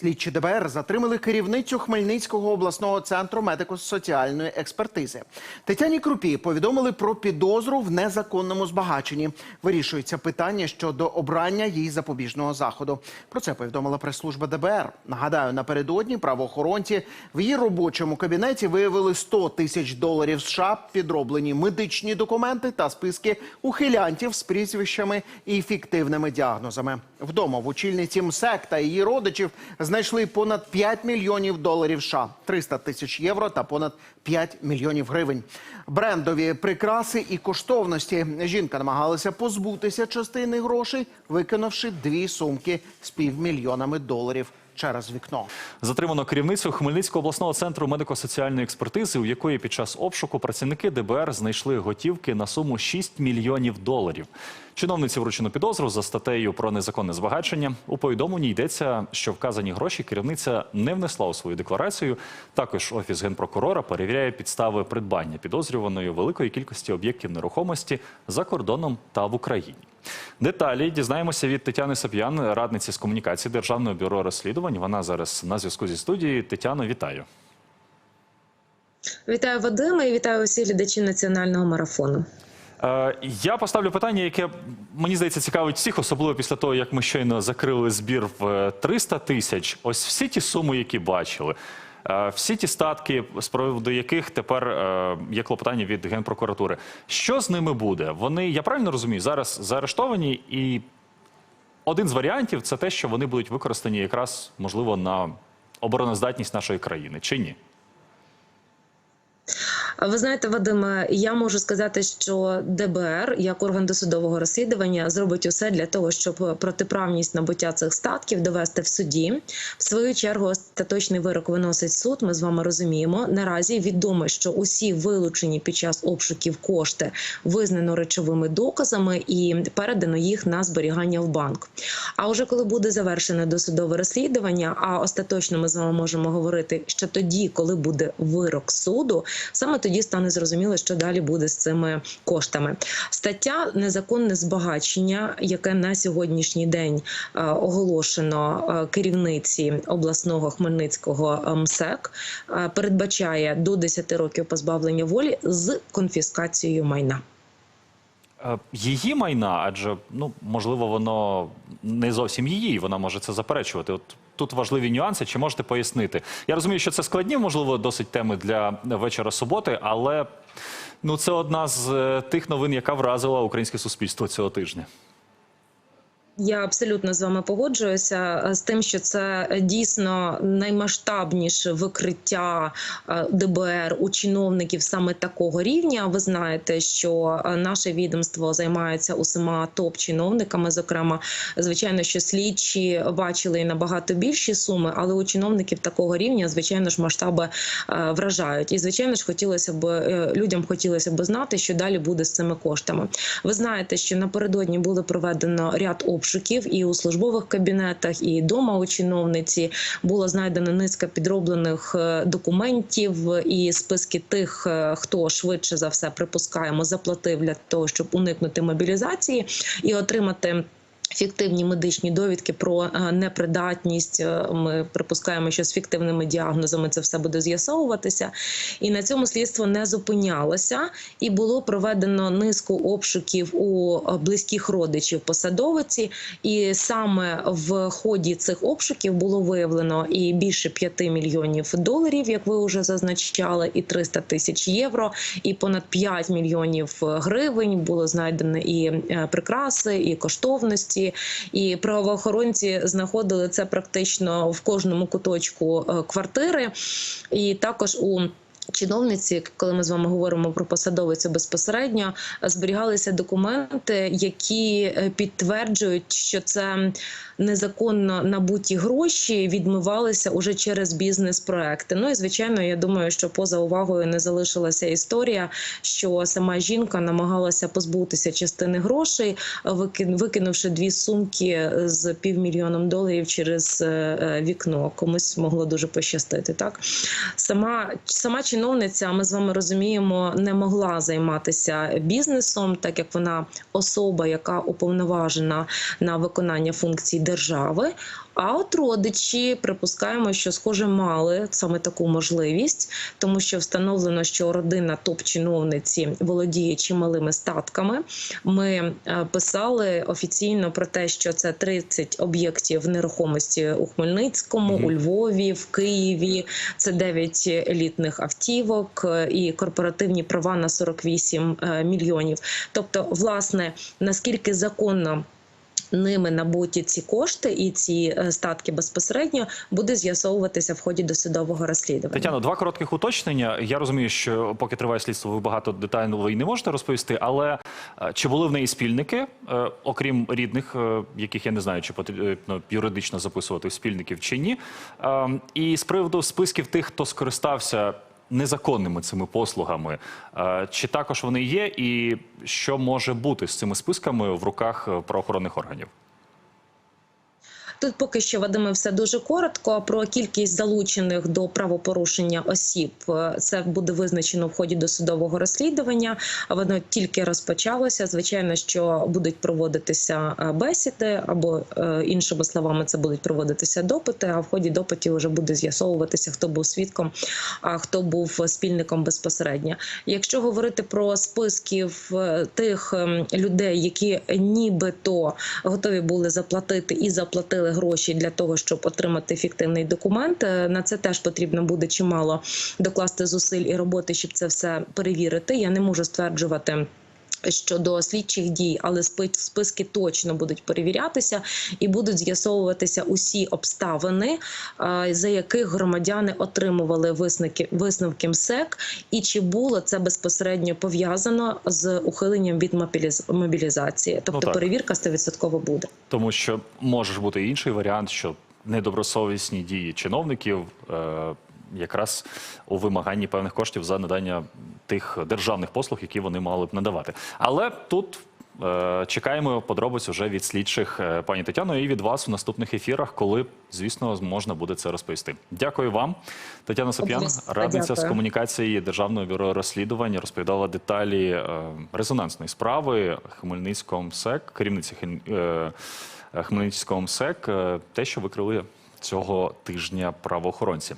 Слідчі ДБР затримали керівницю Хмельницького обласного центру медико-соціальної експертизи. Тетяні Крупі повідомили про підозру в незаконному збагаченні. Вирішується питання щодо обрання їй запобіжного заходу. Про це повідомила прес-служба ДБР. Нагадаю, напередодні правоохоронці в її робочому кабінеті виявили 100 тисяч доларів США, підроблені медичні документи та списки ухилянтів з прізвищами і фіктивними діагнозами. Вдома в очільниці МСЕК та її родичів знайшли понад 5 мільйонів доларів США, 300 тисяч євро та понад 5 мільйонів гривень. Брендові прикраси і коштовності. Жінка намагалася позбутися частини грошей, викинувши дві сумки з півмільйонами доларів через вікно. Затримано керівницю Хмельницького обласного центру медико-соціальної експертизи, у якої під час обшуку працівники ДБР знайшли готівки на суму 6 мільйонів доларів. Чиновниці вручено підозру за статтею про незаконне збагачення. У повідомленні йдеться, що вказані гроші керівниця не внесла у свою декларацію. Також офіс генпрокурора перевіряє підстави придбання підозрюваної великої кількості об'єктів нерухомості за кордоном та в Україні. Деталі дізнаємося від Тетяни Сап'ян, радниці з комунікації Державного бюро розслідувань. Вона зараз на зв'язку зі студією. Тетяно, вітаю. Вітаю Вадима і вітаю усіх глядачів національного марафону. Е, Я поставлю питання, яке мені здається цікавить всіх, особливо після того, як ми щойно закрили збір в 300 тисяч. Ось всі ті суми, які бачили, е, всі ті статки, з приводу яких тепер е, є клопотання від генпрокуратури. Що з ними буде? Вони, я правильно розумію, зараз заарештовані, і один з варіантів це те, що вони будуть використані якраз можливо на обороноздатність нашої країни, чи ні? Ви знаєте, Вадиме, я можу сказати, що ДБР як орган досудового розслідування зробить усе для того, щоб протиправність набуття цих статків довести в суді. В свою чергу остаточний вирок виносить суд. Ми з вами розуміємо. Наразі відомо, що усі вилучені під час обшуків кошти визнано речовими доказами і передано їх на зберігання в банк. А вже коли буде завершене досудове розслідування, а остаточно ми з вами можемо говорити, що тоді, коли буде вирок суду, саме тоді стане зрозуміло, що далі буде з цими коштами. Стаття незаконне збагачення, яке на сьогоднішній день е, оголошено е, керівниці обласного Хмельницького е, МСЕК, передбачає до 10 років позбавлення волі з конфіскацією майна. Її майна, адже ну можливо, воно не зовсім її, вона може це заперечувати. От тут важливі нюанси. Чи можете пояснити? Я розумію, що це складні, можливо, досить теми для вечора суботи, але ну це одна з е, тих новин, яка вразила українське суспільство цього тижня. Я абсолютно з вами погоджуюся е, з тим, що це дійсно наймасштабніше викриття е, ДБР у чиновників саме такого рівня. Ви знаєте, що е, наше відомство займається усіма топ-чиновниками. Зокрема, звичайно, що слідчі бачили і набагато більші суми, але у чиновників такого рівня, звичайно ж, масштаби вражають. І звичайно ж, хотілося б людям хотілося б знати, що далі буде з цими коштами. Ви знаєте, що напередодні було проведено ряд обшуків і у службових кабінетах, і дома у чиновниці було знайдено низка підроблених е, документів і списки тих, е, хто швидше за все припускаємо, заплатив для того, щоб уникнути мобілізації і отримати. Фіктивні медичні довідки про е, непридатність. Е, Ми припускаємо, що з фіктивними діагнозами це все буде з'ясовуватися, і на цьому слідство не зупинялося, і було проведено низку обшуків у е, близьких родичів посадовиці. І саме в ході цих обшуків було виявлено і більше 5 мільйонів доларів, як ви вже зазначали, і 300 тисяч євро, і понад 5 мільйонів гривень. Було знайдено і прикраси, і коштовності і правоохоронці знаходили це практично в кожному куточку е, квартири, і також у Чиновниці, коли ми з вами говоримо про посадовицю безпосередньо, зберігалися документи, які е, підтверджують, що це незаконно набуті гроші відмивалися уже через бізнес-проекти. Ну і звичайно, я думаю, що поза увагою не залишилася історія, що сама жінка намагалася позбутися частини грошей, викинувши дві сумки з півмільйоном доларів через е, вікно. Комусь могло дуже пощастити. Так сама сама чиновниця чиновниця, ми з вами розуміємо, не могла займатися бізнесом, так як вона особа, яка уповноважена на виконання функцій держави. А от родичі припускаємо, що схоже мали саме таку можливість, тому що встановлено, що родина топ-чиновниці володіє чималими статками. Ми е, писали офіційно про те, що це 30 об'єктів нерухомості у Хмельницькому, Мгм. у Львові, в Києві. Це 9 елітних автівок е, і корпоративні права на 48 е, мільйонів. Тобто, власне, наскільки законно. Ними набуті ці кошти і ці е, статки безпосередньо буде з'ясовуватися в ході досудового розслідування. Тетяно, два коротких уточнення. Я розумію, що поки триває слідство, ви багато детально і не можете розповісти. Але чи були в неї спільники, окрім рідних, яких я не знаю, чи потрібно юридично записувати спільників чи ні? Е, І з приводу списків тих, хто скористався незаконними цими послугами, е, чи також вони є, і що може бути з цими списками в руках правоохоронних органів? Тут поки що Вадиме, все дуже коротко. Про кількість залучених до правопорушення осіб е, це буде визначено в ході досудового розслідування. Воно тільки розпочалося. Звичайно, що будуть проводитися е, бесіди, або е, іншими словами, це будуть проводитися допити. А в ході допитів вже буде з'ясовуватися, хто був свідком, а хто був спільником безпосередньо. Якщо говорити про списків тих ем, людей, які нібито готові були заплатити і заплатили гроші для того, щоб отримати фіктивний документ. Е, На це теж потрібно буде чимало докласти зусиль і роботи, щоб це все перевірити. Я не можу стверджувати. Щодо слідчих дій, але спи- списки точно будуть перевірятися і будуть з'ясовуватися усі обставини, е, за яких громадяни отримували висновки висновки МСЕК, і чи було це безпосередньо пов'язано з ухиленням від мобіліз- мобілізації. Тобто так. перевірка 100% буде. Тому що може бути інший варіант, що недобросовісні дії чиновників е, якраз у вимаганні певних коштів за надання тих державних послуг, які вони мали б надавати. Але тут. е, Чекаємо подробиць уже від слідчих е, пані Тетяно і від вас в наступних ефірах, коли, звісно, можна буде це розповісти. Дякую вам, Тетяна Обов'язково радниця з комунікації Державного бюро розслідувань, розповідала деталі е, резонансної справи Хмельницького МСЕК, керівниці е, Хмельницького МСЕК, те, що викрили цього тижня правоохоронці.